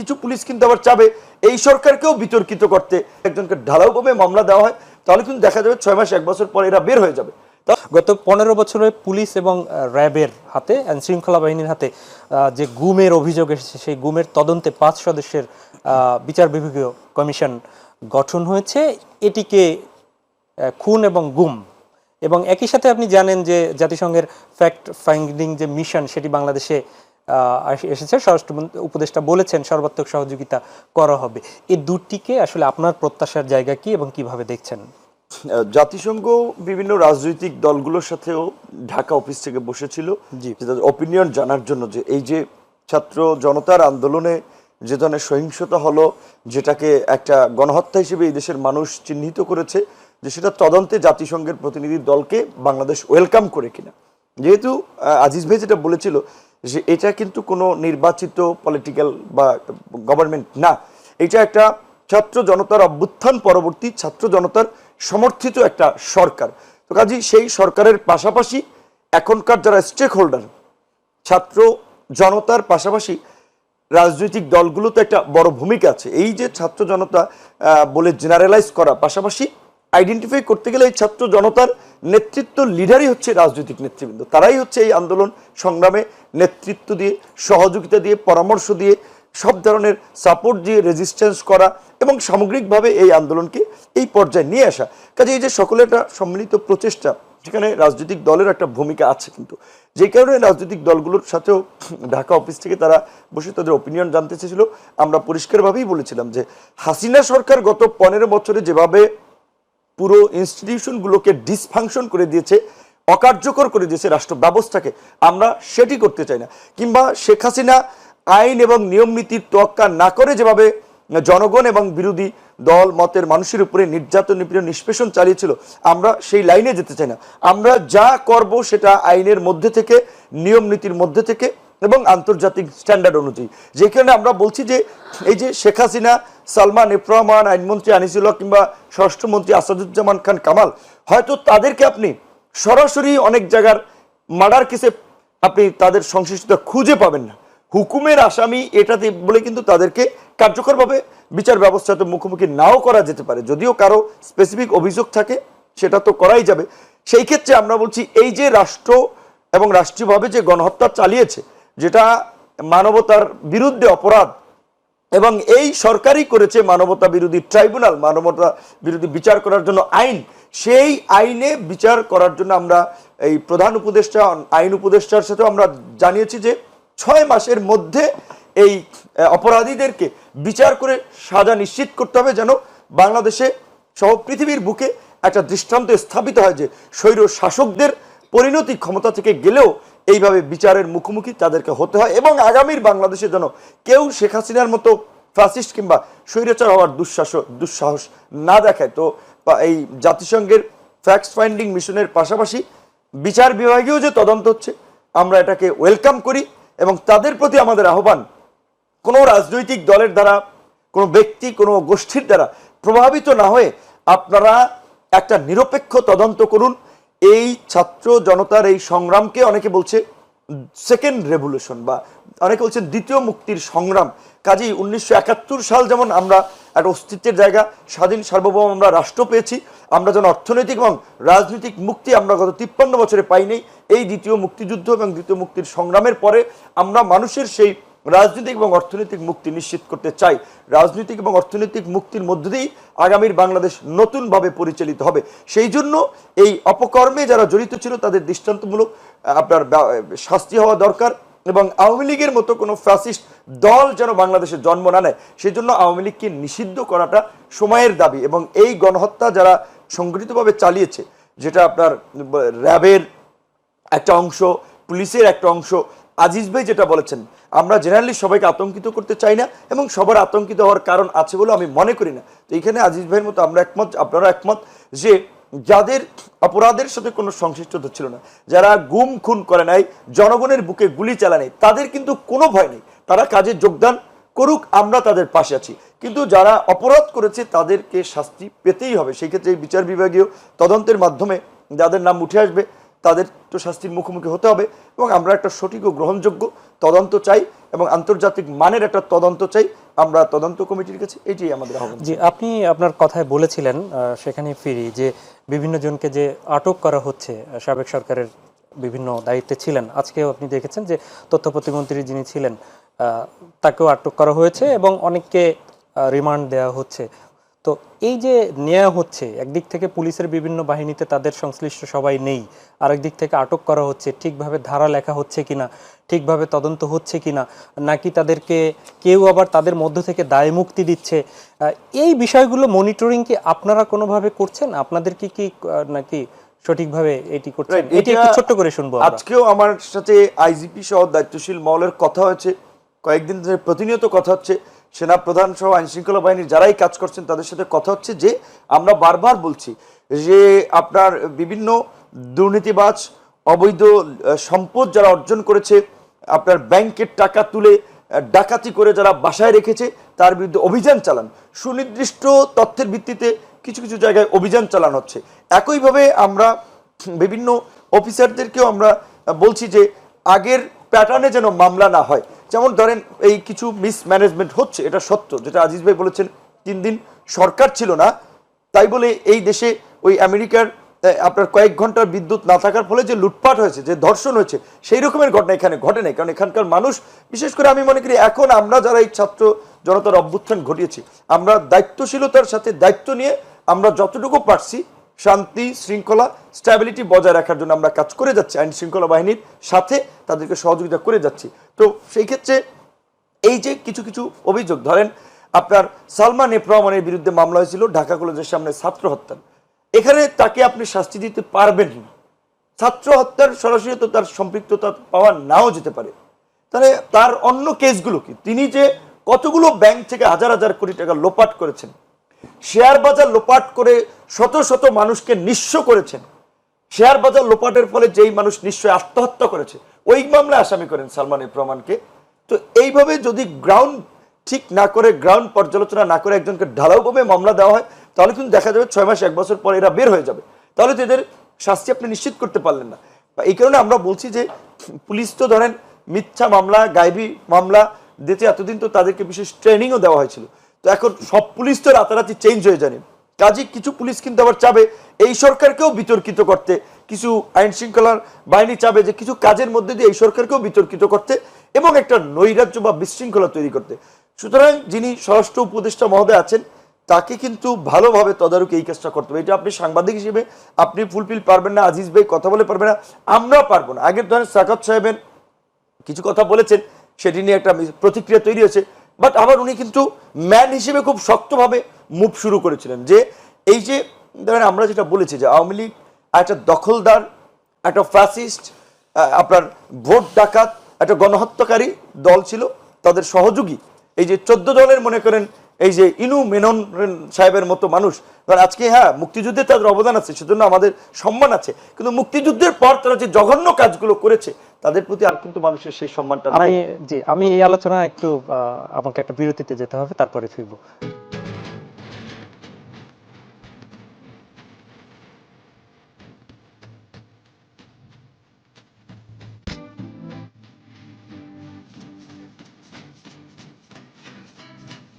কিছু পুলিশ কিন্তু আবার চাবে এই সরকারকেও বিতর্কিত করতে। একজনকে ঢালাওভাবে মামলা দেওয়া হয়, তাহলে কিন্তু দেখা যাবে ছয় মাস, এক বছর পর এরা বের হয়ে যাবে। গত পনেরো বছরে পুলিশ এবং র্যাবের হাতে আইন শৃঙ্খলা বাহিনীর হাতে যে গুমের অভিযোগ এসেছে, সেই গুমের তদন্তে পাঁচ সদস্যের বিচার বিভাগীয় কমিশন গঠন হয়েছে। এটিকে খুন এবং গুম। এবং একই সাথে আপনি জানেন যে জাতিসংঘের ফ্যাক্ট ফাইন্ডিং যে মিশন সেটি বাংলাদেশে এসেছে। স্বরাষ্ট্র উপদেষ্টা বলেছেন সর্বাত্মক সহযোগিতা করা হবে। এই দুটিকে আসলে আপনার প্রত্যাশার জায়গা কি এবং কীভাবে দেখছেন? জাতিসংঘ বিভিন্ন রাজনৈতিক দলগুলোর সাথেও ঢাকা অফিস থেকে বসেছিল। অপিনিয়ন জানার জন্য যে এই যে ছাত্র জনতার আন্দোলনে যে ধরনের সহিংসতা হলো যেটাকে একটা গণহত্যা হিসেবে এই দেশের মানুষ চিহ্নিত করেছে যে সেটা তদন্তে জাতিসংঘের প্রতিনিধি দলকে বাংলাদেশ ওয়েলকাম করে কিনা। যেহেতু আজিজ ভাই যেটা বলেছিল যে এটা কিন্তু কোনো নির্বাচিত পলিটিক্যাল বা গভর্নমেন্ট না। এটা একটা ছাত্র জনতার অভ্যুত্থান পরবর্তী ছাত্র জনতার সমর্থিত একটা সরকার। তো কাজী, সেই সরকারের পাশাপাশি এখনকার যারা স্টেক হোল্ডার ছাত্র জনতার পাশাপাশি রাজনৈতিক দলগুলোতে একটা বড় ভূমিকা আছে। এই যে ছাত্র জনতা বলে জেনারেলাইজ করা, পাশাপাশি আইডেন্টিফাই করতে গেলে এই ছাত্র জনতার নেতৃত্ব লিডারই হচ্ছে রাজনৈতিক নেতৃবৃন্দ। তারাই হচ্ছে এই আন্দোলন সংগ্রামে নেতৃত্ব দিয়ে, সহযোগিতা দিয়ে, পরামর্শ দিয়ে, সব ধরনের সাপোর্ট দিয়ে রেজিস্ট্যান্স করা এবং সামগ্রিকভাবে এই আন্দোলনকে এই পর্যায়ে নিয়ে আসা। কাজে এই যে সকলের একটা সম্মিলিত প্রচেষ্টা সেখানে রাজনৈতিক দলের একটা ভূমিকা আছে কিন্তু, যে কারণে রাজনৈতিক দলগুলোর সাথেও ঢাকা অফিস থেকে তারা বসে তাদের অপিনিয়ন জানতে চেয়েছিল। আমরা পরিষ্কারভাবেই বলেছিলাম যে হাসিনা সরকার গত পনেরো বছরে যেভাবে পুরো ইনস্টিটিউশনগুলোকে ডিসফাংশন করে দিয়েছে, অকার্যকর করে দিয়েছে রাষ্ট্র ব্যবস্থাকে আমরা সেটি করতে চাই না। কিংবা শেখ হাসিনা আইন এবং নিয়ম নীতির তোয়াক্কা না করে যেভাবে জনগণ এবং বিরোধী দল, মতের মানুষের উপরে নির্যাতন, নিপীড়ন, নিষ্পেষণ চালিয়েছিল, আমরা সেই লাইনে যেতে চাই না। আমরা যা করব সেটা আইনের মধ্যে থেকে নিয়ম নীতির মধ্যে থেকে এবং আন্তর্জাতিক স্ট্যান্ডার্ড অনুযায়ী। যেখানে আমরা বলছি যে এই যে শেখ হাসিনা, সালমান এফ রহমান আইনমন্ত্রী আনিসুল্লাহ কিংবা স্বরাষ্ট্রমন্ত্রী আসাদুজ্জামান খান কামাল, হয়তো তাদেরকে আপনি সরাসরি অনেক জায়গার মার্ডার কেসে আপনি তাদের সংশ্লিষ্টতা খুঁজে পাবেন না। হুকুমের আসামি এটাতে বলে কিন্তু তাদেরকে কার্যকরভাবে বিচার ব্যবস্থাতে মুখোমুখি নাও করা যেতে পারে। যদিও কারও স্পেসিফিক অভিযোগ থাকে, সেটা তো করাই যাবে। সেই ক্ষেত্রে আমরা বলছি এই যে রাষ্ট্র এবং রাষ্ট্রীয়ভাবে যে গণহত্যা চালিয়েছে যেটা মানবতার বিরুদ্ধে অপরাধ। এবং এই সরকারই করেছে মানবতা বিরোধী ট্রাইব্যুনাল, মানবতা বিরোধী বিচার করার জন্য আইন। সেই আইনে বিচার করার জন্য আমরা এই প্রধান উপদেষ্টা, আইন উপদেষ্টার সাথেও আমরা জানিয়েছি যে ছয় মাসের মধ্যে এই অপরাধীদেরকে বিচার করে সাজা নিশ্চিত করতে হবে যেন বাংলাদেশে সহ পৃথিবীর বুকে একটা দৃষ্টান্ত স্থাপিত হয় যে স্বৈর শাসকদের পরিণতি ক্ষমতা থেকে গেলেও এইভাবে বিচারের মুখোমুখি তাদেরকে হতে হয় এবং আগামীর বাংলাদেশে যেন কেউ শেখ হাসিনার মতো ফ্যাসিস্ট কিংবা স্বৈরাচার হওয়ার দুঃসাহস দুঃসাহস না দেখায় তো এই জাতিসংঘের ফ্যাক্ট ফাইন্ডিং মিশনের পাশাপাশি বিচার বিভাগীয় যে তদন্ত হচ্ছে, আমরা এটাকে ওয়েলকাম করি এবং তাদের প্রতি আমাদের আহ্বান, কোনো রাজনৈতিক দলের দ্বারা, কোনো ব্যক্তি, কোনো গোষ্ঠীর দ্বারা প্রভাবিত না হয়ে আপনারা একটা নিরপেক্ষ তদন্ত করুন এই ছাত্র জনতার এই সংগ্রামকে অনেকে বলছে সেকেন্ড রেভলিউশন বা অনেকে বলছেন দ্বিতীয় মুক্তির সংগ্রাম। কাজেই উনিশশো একাত্তর সাল যেমন আমরা একটা অস্তিত্বের জায়গা, স্বাধীন, সার্বভৌম আমরা রাষ্ট্র পেয়েছি, আমরা যেন অর্থনৈতিক এবং রাজনৈতিক মুক্তি আমরা গত তিপ্পান্ন বছরে পাইনি এই দ্বিতীয় মুক্তিযুদ্ধ এবং দ্বিতীয় মুক্তির সংগ্রামের পরে আমরা মানুষের সেই রাজনৈতিক এবং অর্থনৈতিক মুক্তি নিশ্চিত করতে চাই। রাজনৈতিক এবং অর্থনৈতিক মুক্তির মধ্য দিয়েই আগামীর বাংলাদেশ নতুনভাবে পরিচালিত হবে। সেই জন্য এই অপকর্মে যারা জড়িত ছিল, তাদের দৃষ্টান্তমূলক আপনার শাস্তি হওয়া দরকার এবং আওয়ামী লীগের মতো কোনো ফ্যাসিস্ট দল যেন বাংলাদেশে জন্ম না নেয় সেই জন্য আওয়ামী লীগকে নিষিদ্ধ করাটা সময়ের দাবি এবং এই গণহত্যা যারা সংগঠিতভাবে চালিয়েছে, যেটা আপনার র্যাবের একটা অংশ, পুলিশের একটা অংশ আজিজ ভাই যেটা বলেছেন, আমরা জেনারেলি সবাইকে আতঙ্কিত করতে চাই না এবং সবার আতঙ্কিত হওয়ার কারণ আছে বলে আমি মনে করি না। তো এখানে আজিজ ভাইয়ের মতো আমরা একমত আপনারা একমত যে যাদের অপরাধের সাথে কোনো সংশ্লিষ্টতা ছিল না, যারা গুম খুন করে নাই, জনগণের বুকে গুলি চালায় নাই, তাদের কিন্তু কোনো ভয় নেই। তারা কাজে যোগদান করুক, আমরা তাদের পাশে আছি। কিন্তু যারা অপরাধ করেছে, তাদেরকে শাস্তি পেতেই হবে। সেই ক্ষেত্রে বিচার বিভাগীয় তদন্তের মাধ্যমে যাদের নাম উঠে আসবে তাদের তো শাস্তির মুখোমুখি হতে হবে এবং আমরা একটা সঠিক ও গ্রহণযোগ্য তদন্ত চাই এবং আন্তর্জাতিক মানের একটা তদন্ত চাই। আমরা তদন্ত কমিটির কাছে এটাই আমাদের আহ্বান জি, আপনি আপনার কথায় বলেছিলেন সেখানে ফিরি, যে বিভিন্ন জনকে যে আটক করা হচ্ছে সাবেক সরকারের বিভিন্ন দায়িত্বে ছিলেন। আজকেও আপনি দেখেছেন যে তথ্য প্রতিমন্ত্রী যিনি ছিলেন তাকেও আটক করা হয়েছে এবং অনেককে রিমান্ড দেওয়া হচ্ছে। তো এই যে নেওয়া হচ্ছে একদিক থেকে পুলিশের বিভিন্ন বাহিনীতে তাদের সংশ্লিষ্ট সবাই নেই আরেক দিক থেকে আটক করা হচ্ছে ঠিকভাবে ধারা লেখা হচ্ছে কিনা ঠিকভাবে তদন্ত হচ্ছে কিনা নাকি তাদেরকে কেউ আবার তাদের মধ্য থেকে দায় মুক্তি দিচ্ছে এই বিষয়গুলো মনিটরিং কি আপনারা কোনোভাবে করছেন? আপনাদের কি কি নাকি সঠিকভাবে এটি করছেন? এটি একটু ছোট্ট করে শুনব আজকেও আমার সাথে আইজিপি সহ দায়িত্বশীল মহলের কথা হয়েছে কয়েকদিন ধরে প্রতিনিয়ত কথা হচ্ছে সেনা প্রধান সহ আইন শৃঙ্খলা বাহিনীর যারাই কাজ করছেন, তাদের সাথে কথা হচ্ছে যে, আমরা বারবার বলছি যে, আপনার বিভিন্ন দুর্নীতিবাজ, অবৈধ সম্পদ যারা অর্জন করেছে, আপনার ব্যাংকের টাকা তুলে ডাকাতি করে যারা বাসায় রেখেছে, তার বিরুদ্ধে অভিযান চালান। সুনির্দিষ্ট তথ্যের ভিত্তিতে কিছু কিছু জায়গায় অভিযান চালানো হচ্ছে। একইভাবে আমরা বিভিন্ন অফিসারদেরকেও আমরা বলছি যে, আগের প্যাটার্নে যেন মামলা না হয়। যেমন ধরেন এই কিছু মিসম্যানেজমেন্ট হচ্ছে, এটা সত্য। যেটা আজিজ ভাই বলেছেন, তিন দিন সরকার ছিল না, তাই বলে এই দেশে ওই আমেরিকার আপনার কয়েক ঘণ্টার বিদ্যুৎ না থাকার ফলে যে লুটপাট হয়েছে, যে ধর্ষণ হয়েছে, সেই রকমের ঘটনা এখানে ঘটে নাই। কারণ এখানকার মানুষ, বিশেষ করে আমি মনে করি এখন আমরা যারা এই ছাত্র জনতার অভ্যুত্থান ঘটিয়েছি, আমরা দায়িত্বশীলতার সাথে দায়িত্ব নিয়ে আমরা যতটুকু পারছি শান্তি, শৃঙ্খলা স্ট্যাবিলিটি বজায় রাখার জন্য আমরা কাজ করে যাচ্ছি, আইন শৃঙ্খলা বাহিনীর সাথে তাদেরকে সহযোগিতা করে যাচ্ছি। তো সেই ক্ষেত্রে এই যে কিছু কিছু অভিযোগ, ধরেন আপনার সালমান এফ রহমানের বিরুদ্ধে মামলা হয়েছিল, ঢাকা কলেজের সামনে ছাত্র হত্যা এখানে তাকে আপনি শাস্তি দিতে পারবেন না। ছাত্র হত্যার সরাসরি তো তার সম্পৃক্ততা পাওয়া নাও যেতে পারে। তাহলে তার অন্য কেসগুলো কি? তিনি যে কতগুলো ব্যাংক থেকে হাজার হাজার কোটি টাকা লোপাট করেছেন শেয়ার বাজার লোপাট করে শত শত মানুষকে নিঃস্ব করেছেন। শেয়ার বাজার লোপাটের ফলে যেই মানুষ নিশ্চয় আত্মহত্যা করেছে, ওই মামলায় আসামি করেন সালমান রহমানকে তো এইভাবে যদি গ্রাউন্ড ঠিক না করে গ্রাউন্ড পর্যালোচনা না করে একজনকে ঢালাওভাবে মামলা দেওয়া হয়, তাহলে কিন্তু দেখা যাবে ছয় মাস, এক বছর পর এরা বের হয়ে যাবে। তাহলে তো এদের শাস্তি আপনি নিশ্চিত করতে পারলেন না। এই কারণে আমরা বলছি যে পুলিশ তো ধরেন মিথ্যা মামলা গাইবি মামলা দিতে এতদিন তো তাদেরকে বিশেষ ট্রেনিংও দেওয়া হয়েছিল। তো এখন সব পুলিশ তো রাতারাতি চেঞ্জ হয়ে জানেন কাজে কিছু পুলিশ কিন্তু আবার চাবে, এই সরকারকেও বিতর্কিত করতে। কিছু আইন শৃঙ্খলার বাহিনী চাবে যে কিছু কাজের মধ্যে দিয়ে এই সরকারকেও বিতর্কিত করতে এবং একটা নৈরাজ্য বা বিশৃঙ্খলা তৈরি করতে। সুতরাং যিনি স্বরাষ্ট্র উপদেষ্টা মহোদয় আছেন, তাকে কিন্তু ভালোভাবে তদারকি এই কাজটা করতে হবে। এটা আপনি সাংবাদিক হিসেবে আপনি ফুলফিল পারবেন না, আজিজ ভাই কথা বলে পারবেন না আমরা পারব না। আগের ধরেন সাকাত সাহেবের কিছু কথা বলেছেন, সেটি নিয়ে একটা প্রতিক্রিয়া তৈরি হয়েছে। বাট আবার উনি কিন্তু ম্যান হিসেবে খুব শক্তভাবে মুভ শুরু করেছিলেন যে এই যে, ধরেন আমরা যেটা বলেছি যে আওয়ামী লীগ একটা দখলদার, একটা ফ্যাসিস্ট আপনার ভোট ডাকাত, একটা গণহত্যাকারী দল ছিল, তাদের সহযোগী। এই যে চোদ্দ দলের মনে করেন এই যে ইনু মেনন সাহেবের মতো মানুষ আজকে হ্যাঁ মুক্তিযুদ্ধে তাদের অবদান আছে, সেজন্য আমাদের সম্মান আছে। কিন্তু মুক্তিযুদ্ধের পর তারা যে জঘন্য কাজগুলো করেছে, তাদের প্রতি আর কিন্তু মানুষের সেই সম্মানটা জি, আমি এই আলোচনা একটু আমাকে একটা বিরতিতে যেতে হবে, তারপরে ফিরবো।